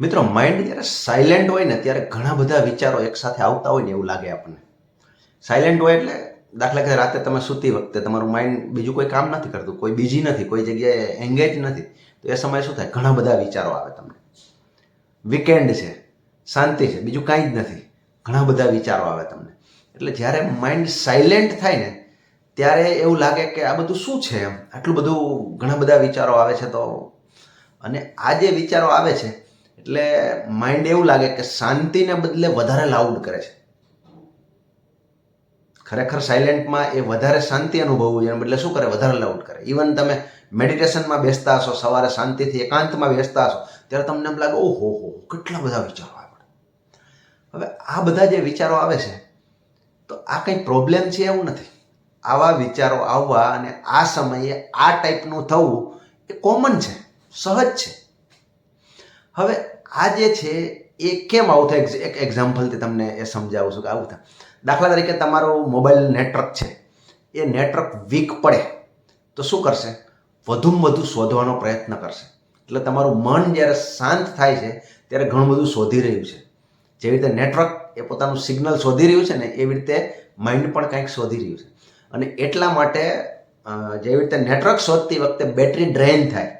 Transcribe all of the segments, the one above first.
મિત્રો માઇન્ડ જ્યારે સાયલેન્ટ હોય ને, ત્યારે ઘણા બધા વિચારો એકસાથે આવતા હોય ને એવું લાગે આપણને. સાયલેન્ટ હોય એટલે દાખલા કે રાતે તમે સૂતી વખતે તમારું માઇન્ડ બીજું કોઈ કામ નથી કરતું, કોઈ બીજી નથી, કોઈ જગ્યાએ એંગેજ નથી, તો એ સમયે શું થાય? ઘણા બધા વિચારો આવે તમને. વીકેન્ડ છે, શાંતિ છે, બીજું કાંઈ જ નથી. ઘણા બધા વિચારો આવે તમને. એટલે જ્યારે માઇન્ડ સાયલેન્ટ થાય ને, ત્યારે એવું લાગે કે આ બધું શું છે એમ? આટલું બધું ઘણા બધા વિચારો આવે છે તો. અને આ જે વિચારો આવે છે એટલે માઇન્ડ એવું લાગે કે શાંતિને બદલે વધારે લાઉડ કરે છે. ખરેખર સાયલેન્ટમાં એ વધારે શાંતિ અનુભવવું જોઈએ બદલે શું કરે? વધારે લાઉડ કરે. ઇવન તમે મેડિટેશનમાં બેસતા હશો, સવારે શાંતિથી એકાંતમાં બેસતા હશો, ત્યારે તમને એમ લાગે, ઓહો, હો, કેટલા બધા વિચારો આવે હવે આ બધા જે વિચારો આવે છે, તો આ કંઈ પ્રોબ્લેમ છે એવું નથી. આવા વિચારો આવવા અને આ સમયે આ ટાઈપનું થવું એ કોમન છે, સહજ છે. હવે આ જે છે, એ કેમ આવું થાય? એક એક્ઝામ્પલથી તમને એ સમજાવું છું કે આવું થાય. દાખલા તરીકે તમારું મોબાઈલ નેટવર્ક છે. એ નેટવર્ક વીક પડે, તો શું કરશે? વધુમાં વધુ શોધવાનો પ્રયત્ન કરશે. એટલે તમારું મન જ્યારે શાંત થાય છે, ત્યારે ઘણું બધું શોધી રહ્યું છે. જેવી રીતે નેટવર્ક એ પોતાનું સિગ્નલ શોધી રહ્યું છે ને, એવી રીતે માઇન્ડ પણ કંઈક શોધી રહ્યું છે. અને એટલા માટે જેવી રીતે નેટવર્ક શોધતી વખતે બેટરી ડ્રેન થાય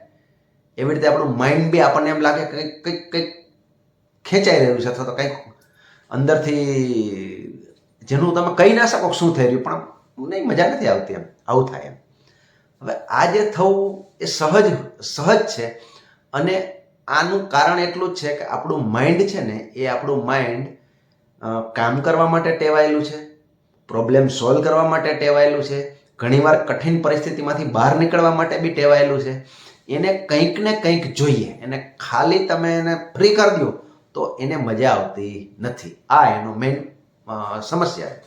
એવી રીતે આપણું માઇન્ડ બી આપણને એમ લાગે કંઈક કંઈક કંઈક ખેંચાઈ રહ્યું છે અથવા તો કંઈક અંદરથી જેનું તમે કહી ના શકો શું થઈ રહ્યું, પણ નહીં, મજા નથી આવતી એમ, આવું થાય એમ. હવે આ જે થવું એ સહજ સહજ છે અને આનું કારણ એટલું જ છે કે આપણું માઇન્ડ છે ને, એ આપણું માઇન્ડ કામ કરવા માટે ટેવાયેલું છે પ્રોબ્લેમ સોલ્વ કરવા માટે ટેવાયેલું છે, ઘણીવાર કઠિન પરિસ્થિતિમાંથી બહાર નીકળવા માટે બી ટેવાયેલું છે. એને કંઈક ને કંઈક જોઈએ. એને ખાલી તમે એને ફ્રી કરી દો તો એને મજા આવતી નથી. આ એનો મેઇન સમસ્યા છે.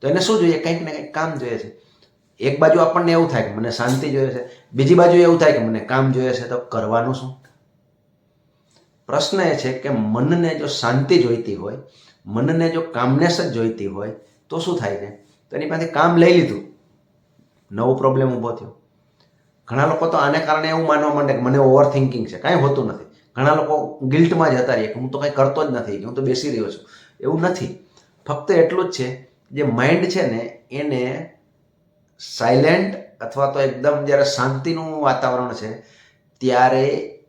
તો એને શું જોઈએ? કંઈક ને કંઈક કામ જોઈએ છે. એક બાજુ આપણને એવું થાય કે મને શાંતિ જોઈએ છે. બીજી બાજુ એવું થાય કે મને કામ જોઈએ છે. તો કરવાનું શું? પ્રશ્ન એ છે કે મનને જો શાંતિ જોઈતી હોય, મનને જો કામનેસ જ જોઈતી હોય, તો શું થાય છે? તો એની પાસે કામ લઈ લીધું. નવો પ્રોબ્લેમ ઊભો થયો. ઘણા લોકો તો આને કારણે એવું માનવા માંડે કે મને ઓવર થિંકિંગ છે, કાંઈ હોતું નથી. ઘણા લોકો ગિલ્ટમાં જતા રહીએ કે હું તો કંઈ કરતો જ નથી હું તો બેસી રહ્યો છું. એવું નથી. ફક્ત એટલું જ છે, જે માઇન્ડ છે ને, એને સાયલેન્ટ અથવા તો એકદમ જ્યારે શાંતિનું વાતાવરણ છે, ત્યારે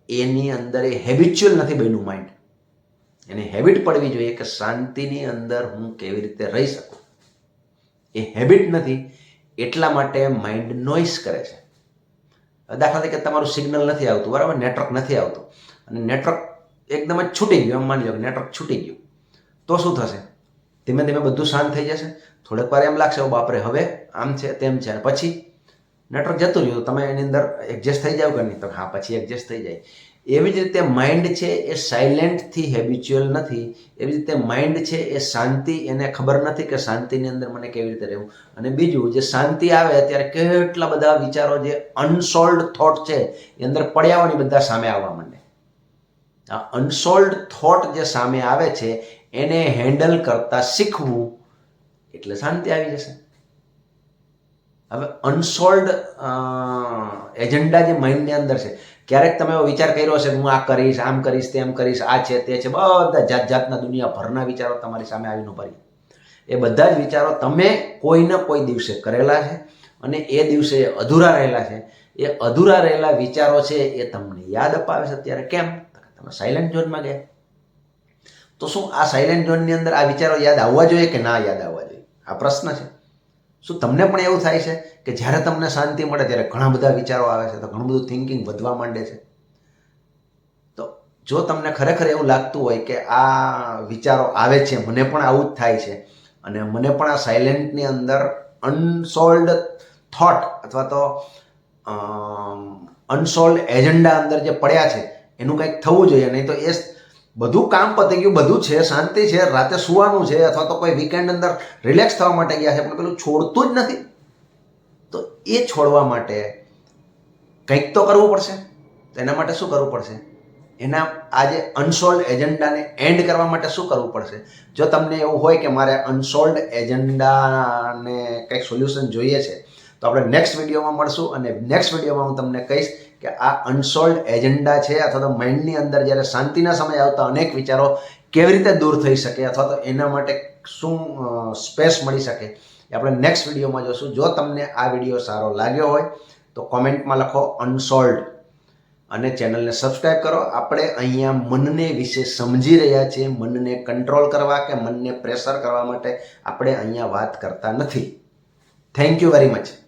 એની અંદર એ હેબિચ્યુઅલ નથી બન્યું માઇન્ડ એની હેબિટ પડવી જોઈએ કે શાંતિની અંદર હું કેવી રીતે રહી શકું. એ હેબિટ નથી, એટલા માટે માઇન્ડ નોઇસ કરે છે. દાખલા તરીકે તમારું સિગ્નલ નથી આવતું, બરાબર? નેટવર્ક નથી આવતું. અને નેટવર્ક એકદમ જ છૂટી ગયું, એમ માની લો કે નેટવર્ક છૂટી ગયું. તો શું થશે? ધીમે ધીમે બધું શાંત થઈ જશે. થોડીક વાર એમ લાગશે બાપરે, હવે આમ છે, તેમ છે. અને પછી નેટવર્ક જતું રહ્યું, તમે એની અંદર એડજસ્ટ થઈ જાવ કે નહીં? તો હા, પછી એડજસ્ટ થઈ જાય. એવી જ રીતે માઇન્ડ છે એ સાયલેન્ટથી હેબિચ્યુઅલ નથી. એવી રીતે માઇન્ડ છે એ શાંતિ, એને ખબર નથી કે શાંતિની અંદર મને કેવી રીતે રહેવું. અને બીજું, જે શાંતિ આવે ત્યારે કેટલા બધા વિચારો જે અનસોલ્ડ થોટ છે, એ અંદર પડ્યા હોય બધા સામે આવવા માંડે. આ અનસોલ્ડ થોટ જે સામે આવે છે, એને હેન્ડલ કરતાં શીખવું એટલે શાંતિ આવી જશે. હવે અનસોલ્ડ એજન્ડા જે માઇન્ડની અંદર છે, ક્યારેક તમે એવો વિચાર કર્યો કે હું આ કરીશ, આમ કરીશ, તેમ કરીશ, આ છે, તે છે, બધા જાત જાતના દુનિયાભરના વિચારો તમારી સામે આવીને ભરી એ બધા જ વિચારો તમે કોઈને કોઈ દિવસે કરેલા છે અને એ દિવસે અધૂરા રહેલા છે. એ અધૂરા રહેલા વિચારો છે એ તમને યાદ અપાવે છે અત્યારે કેમ? તમે સાયલેન્ટ ઝોનમાં ગયા. તો શું આ સાયલેન્ટ ઝોનની અંદર આ વિચારો યાદ આવવા જોઈએ કે ના યાદ આવવા જોઈએ? આ પ્રશ્ન છે. શું તમને પણ એવું થાય છે કે જ્યારે તમને શાંતિ મળે ત્યારે ઘણા બધા વિચારો આવે છે તો ઘણું બધું થિંકિંગ વધવા માંડે છે? તો જો તમને ખરેખર એવું લાગતું હોય કે આ વિચારો આવે છે, મને પણ આવું જ થાય છે અને મને પણ આ સાયલેન્ટની અંદર અનસોલ્ડ થોટ અથવા તો અનસોલ્ડ એજન્ડા અંદર જે પડ્યા છે, એનું કંઈક થવું જોઈએ, નહીં તો એ બધું કામ પતી ગયું, બધું છે, શાંતિ છે, રાતે સુવાનું છે અથવા તો કોઈ વીકેન્ડ અંદર રિલેક્સ થવા માટે ગયા છે, પણ પેલું છોડતું જ નથી. તો એ છોડવા માટે કંઈક તો કરવું પડશે. તો એના માટે શું કરવું પડશે? એના આજે અનસોલ્ડ એજન્ડાને એન્ડ કરવા માટે શું કરવું પડશે? જો તમને એવું હોય કે મારે અનસોલ્ડ એજન્ડાને કંઈક સોલ્યુશન જોઈએ છે તો આપણે નેક્સ્ટ વિડીયોમાં મળશું અને નેક્સ્ટ વિડીયોમાં હું તમને કહીશ કે આ અનસોલ્ડ એજન્ડા છે અથવા તો માઇન્ડની અંદર જ્યારે શાંતિના સમયે આવતા અનેક વિચારો કેવી રીતે દૂર થઈ શકે અથવા તો એના માટે શું સ્પેસ મળી શકે એ આપણે નેક્સ્ટ વિડીયોમાં જોશું. જો તમને આ વીડિયો સારો લાગ્યો હોય તો કોમેન્ટમાં લખો અનસોલ્ડ અને ચેનલને સબસ્ક્રાઇબ કરો. આપણે અહીંયા મનને વિશે સમજી રહ્યા છીએ. મનને કંટ્રોલ કરવા કે મનને પ્રેશર કરવા માટે આપણે અહીંયા વાત કરતા નથી. Thank you very much